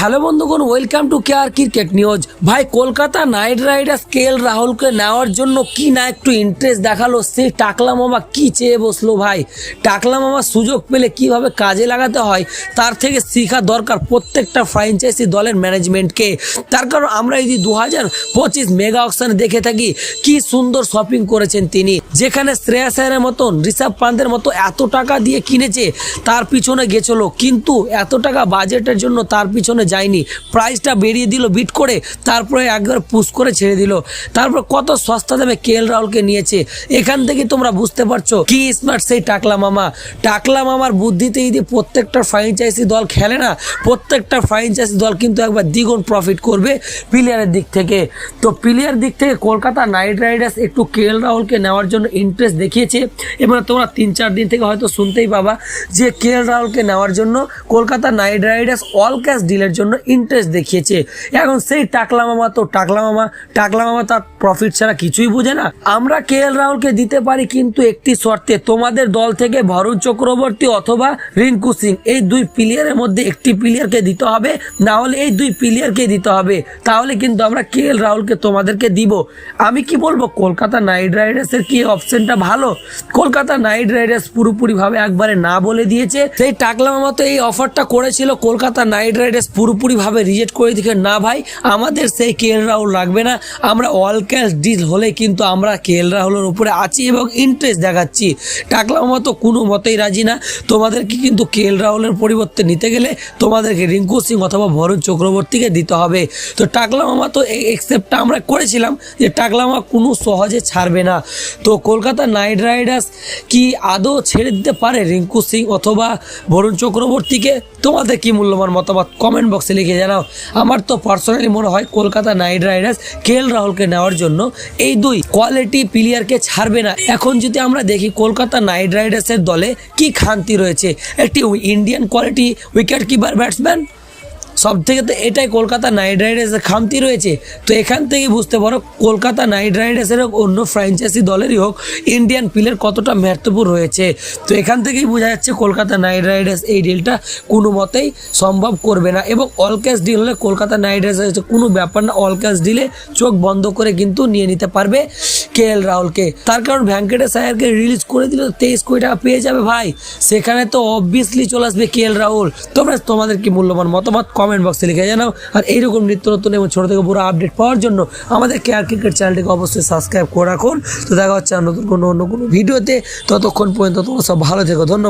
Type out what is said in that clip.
Hello বন্ধুগণ welcome to care cricket news ভাই, Kolkata knight riders K L রাহুলকে নেওয়ার জন্য কি না একটু ইন্টারেস্ট দেখাল? সেই টাকলা মামা কি চেয়ে বসল ভাই? টাকলা মামা সুযোগ পেলে কীভাবে কাজে লাগাতে হয়? তার থেকে শেখা দরকার প্রত্যেকটা ফ্র্যাঞ্চাইজি দলের ম্যানেজমেন্টকে তার কারণ আমরা যদি দু হাজার পঁচিশ মেগা অকশনে দেখে থাকি, কি সুন্দর শপিং করেছেন তিনি। যেখানে শ্রেয়া স্যারের মতন, ঋষভ পান্তের মতো এত টাকা দিয়ে কিনেছে, তার পিছনে গেছিল কিন্তু এত টাকা বাজেটের জন্য তার পিছনে যায়নি। প্রাইসটা বেরিয়ে দিল বিট করে তারপরে একবার পুশ করে ছেড়ে দিল। তারপর কত সস্তা দামে কে এল রাহুলকে নিয়েছে, এখান থেকে তোমরা বুঝতে পারছ কি স্মার্ট সেই টাকলা মামা। টাকলা মামার বুদ্ধিতে যদি প্রত্যেকটা ফ্র্যাঞ্চাইজি দল খেলে না, প্রত্যেকটা ফ্র্যাঞ্চাইজি দল কিন্তু একবার দ্বিগুণ প্রফিট করবে প্লেয়ারের দিক থেকে। তো প্লেয়ার দিক থেকে কলকাতা নাইট রাইডার্স একটু কে এল রাহুলকে নেওয়ার জন্য ইন্টারেস্ট দেখিয়েছে। এবার তোমরা তিন চার দিন থেকে হয়তো শুনতেই পাবা যে কে এল রাহুলকে নেওয়ার জন্য Kolkata knight riders all cash ডিলের জন্য ইন্টারেস্ট দেখিয়েছে। এখন সেই টাকলা মামা তো টাকলা মামা টাকলা মামা তার প্রফিট ছাড়া কিছুই বোঝে না। আমরা কে এল রাহুলকে দিতে পারি কিন্তু একটি শর্তে, তোমাদের দল থেকে ভরুণ চক্রবর্তী অথবা রিঙ্কু সিং, এই দুই প্লেয়ারের মধ্যে একটি প্লেয়ারকে দিতে হবে, না হলে এই দুই প্লেয়ারকে দিতে হবে। তাহলে কিন্তু আমরা কে এল রাহুলকে তোমাদেরকে দিব। আমি কি বলব, কলকাতা নাইট রাইডার্সের কি অপশনটা ভালো? কলকাতা নাইট রাইডার্স পুরোপুরিভাবে একবারে না বলে দিয়েছে। সেই টাকলা মামা তো এই অফারটা করেছিল, কলকাতা নাইট রাইডার্স পুরোপুরিভাবে রিজেক্ট করে দিকে না ভাই, আমাদের সেই কে এল রাহুল লাগবে না। আমরা অল ক্যাশ ডিল হলে কিন্তু আমরা কে এল রাহুলের উপরে আছি এবং ইন্টারেস্ট দেখাচ্ছি। টাকলা মামা তো কোনো মতেই রাজি না। তোমাদেরকে কিন্তু কে এল রাহুলের পরিবর্তে নিতে গেলে তোমাদেরকে রিঙ্কু সিং অথবা ভরুণ চক্রবর্তীকে দিতে হবে। তো টাকলা মামা তো এক্সেপ্টটা আমরা করেছিলাম যে টাকলা মামা কোনো সহজে ছাড়বে না। তো কলকাতা নাইট রাইডার্স কি আদৌ ছেড়ে দিতে পারে রিঙ্কু সিং অথবা বরুণ চক্রবর্তীকে? তোমাদের কি মূল্যবান মতামত? কমেন্ট বক্সে লিখে জানাও। আমার তো পার্সোনালি মনে হয় Kolkata knight riders K L রাহুলকে নেওয়ার জন্য এই দুই কোয়ালিটি প্লেয়ারকে ছাড়বে না। এখন যদি আমরা দেখি কলকাতা নাইট রাইডার্সের দলে কি খান্তি রয়েছে। একটি Indian quality wicket keeper batsman সব থেকে তো এটাই কলকাতা নাইট রাইডার্সের খামতি রয়েছে। তো এখান থেকে বুঝতে পারো, কলকাতা নাইট রাইডার্সের হোক, অন্য ফ্র্যাঞ্চাইজি দলেরই হোক ইন্ডিয়ান প্লেয়ার কতটা মহত্বপূর্ণ রয়েছে। তো এখান থেকেই বোঝা যাচ্ছে কলকাতা নাইট রাইডার্স এই ডিলটা কোনো মতেই সম্ভব করবে না। এবং অল ক্যাশ ডিল হলে কলকাতা নাইট রাইডার্স কোনো ব্যাপার না অল ক্যাশ ডিলে চোখ বন্ধ করে কিন্তু নিয়ে নিতে পারবে কে এল রাহুলকে। তার কারণ ভ্যাঙ্কটেশ আয়ারকে রিলিজ করে দিলে তেইশ কোটি টাকা পেয়ে যাবে ভাই। সেখানে তো অবভিয়াসলি চলে আসবে কে এল রাহুল। তোমরা, তোমাদের কি মূল্যবান মতামত? কমেন্ট বক্সে লিখে জানাও। আর এইরকম নিত্য নতুন এবং ছোটো থেকে পুরো আপডেট পাওয়ার জন্য আমাদের কেয়ার ক্রিকেট চ্যানেলটিকে অবশ্যই সাবস্ক্রাইব করে রাখুন। তো দেখা হচ্ছে নতুন কোনো অন্য কোনো ভিডিওতে। ততক্ষণ পর্যন্ত তোমরা সব ভালো থেকো। ধন্যবাদ।